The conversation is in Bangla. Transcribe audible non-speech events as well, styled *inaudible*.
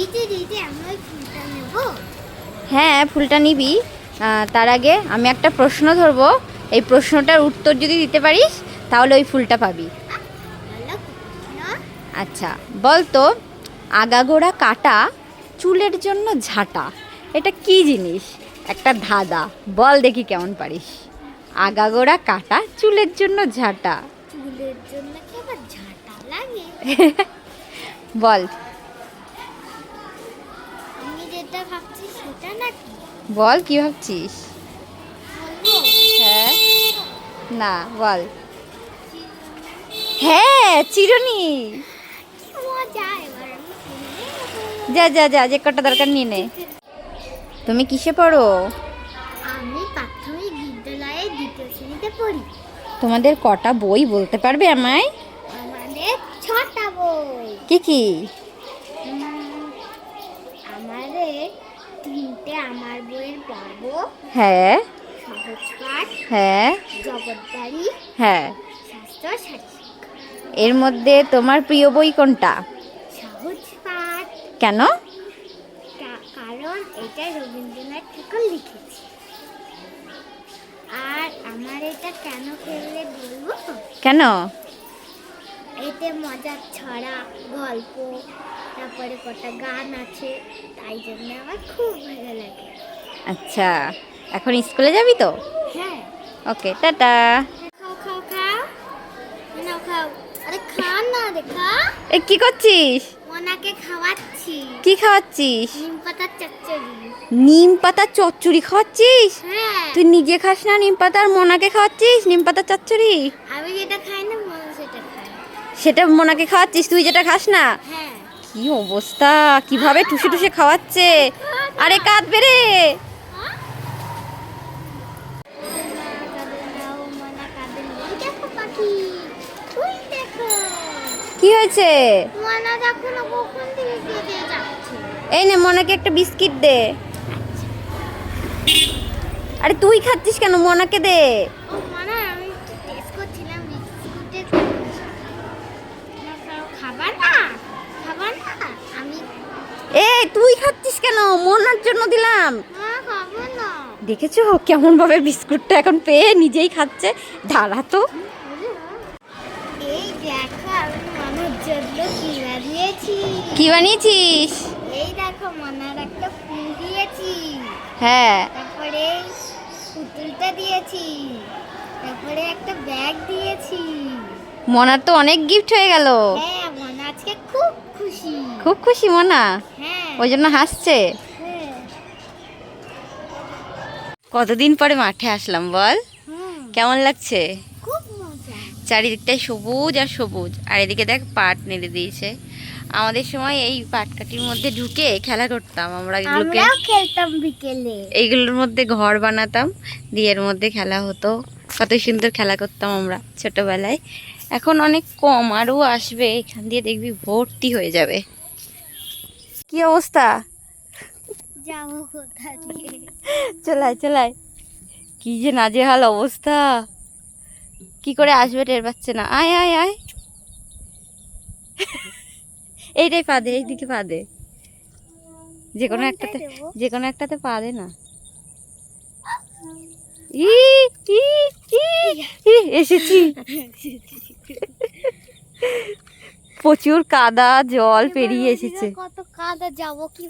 দিতে দিতে ওই ফুলটা নেব। হ্যাঁ ফুলটা নিবি। তার আগে আমি একটা প্রশ্ন ধরবো। এই প্রশ্নটার উত্তর যদি দিতে পারিস তাহলে ওই ফুলটা পাবি। আচ্ছা বল তো আগাগোড়া কাটা চুলের জন্য ঝাঁটা এটা কি জিনিস? একটা ধাঁধা বল দেখি কেমন পারিস। আগাগোড়া কাটা চুলের জন্য ঝাঁটা। চুলের জন্য কি আবার ঝাঁটা লাগে? বল। যেটা ভাবছি সেটা নাকি? বল কি ভাবছিস? হ্যাঁ। না বল। হ্যাঁ চিরুনি। যা যা যা যে কটা দরকার নিয়ে নে। তুমি কিসে পড়ো? আমি প্রাথমিক বিদ্যালয়ে দ্বিতীয় শ্রেণীতে পড়ি। তোমাদের কটা বই বলতে পারবে আমায়? আমাদের ছটা বই। কি কি? আমাদের তিনটে আমার বইয়ের পর্ব হ্যাঁ। সহজ পাঠ হ্যাঁ। জগৎবাড়ি হ্যাঁ শারীরিক। এর মধ্যে তোমার প্রিয় বই কোনটা? সহজ পাঠ। কেন? কারণ এটা রবীন্দ্রনাথ ঠাকুর লিখেছে। আর আমার এটা কেন ফেভারিট বলব? কেন? এতে মজার ছড়া গল্প তারপরে কটা গান আছে তাই জন্য আমার খুব ভালো লাগে। আচ্ছা এখন স্কুলে যাবি তো? হ্যাঁ। Okay tata. খাও খাও খাও। নাও খাও। আরে খা না এ কি করছিস? ওনাকে খাওয়াচ্ছি। কি খাওয়াচ্ছিস? নিম পাতার চচ্চড়ি। নিম পাতা চচ্চড়ি খাওয়াচ্ছিস? হ্যাঁ। তুই নিজে খাস না নিম পাতার? মোনাকে খাওয়াচ্ছিস নিম পাতার চচ্চড়ি? আমি যেটা খাই না মন সেটা সেটা মোনাকে খাওয়াচ্ছিস তুই যেটা খাস না? হ্যাঁ। কি অবস্থা? কীভাবে টুসে টুসে খাওয়াচ্ছে? আরে কাঁদবে রে! কি হয়েছে? এই নে, মনাকে একটা বিস্কিট দে। আরে তুই খাচ্ছিস কেন? মনাকে দে ও মনা আমি টেস্ট করছিলাম বিস্কুটের খাবার না খাবার না আমি এই তুই খাচ্ছিস কেন? মোনার জন্য দিলাম। না। দেখেছ? কেমন ভাবে বিস্কুটটা এখন পেয়ে নিজেই খাচ্ছে। দাঁড়া তো। কি বানিয়েছিস? এই দেখো মনার একটা ফুল দিয়েছি। হ্যাঁ। তারপরে পুতুলটা দিয়েছি। তারপরে একটা ব্যাগ দিয়েছি। মোনার তো অনেক গিফট হয়ে গেল। হ্যাঁ মনা আজকে খুব খুশি। খুব খুশি মোনা। ওই জন্য হাসছে? কতদিন পরে মাঠে আসলাম বল? কেমন লাগছে? চারিদিকটায় সবুজ আর সবুজ। আর এদিকে দেখ পাট নেড়ে দিয়েছে। আমাদের সময় এই পাটকাঠির মধ্যে ঢুকে খেলা করতাম আমরা এগুলোকে। খেলতাম বিকেলে। এইগুলোর মধ্যে ঘর বানাতাম দিয়ে এর মধ্যে খেলা হতো। কত সুন্দর খেলা করতাম আমরা ছোটবেলায়। এখন অনেক কম আরও আসবে। এখান দিয়ে দেখবি ভর্তি হয়ে যাবে। কি অবস্থা? যাব কোথা দিয়ে? চলাই চলাই। কি যে নাজেহাল অবস্থা। কি করে আসবে টের পাচ্ছে না। আয় আয় আয়। এইটাই পা দে এইদিকে পা দে। যে কোনো একটাতে যে কোনো একটাতে পা দে না। ই ই ই ই, এসেছি। *laughs* প্রচুর কাদা জল পেরিয়ে এসেছে। কত কাদা যাব কি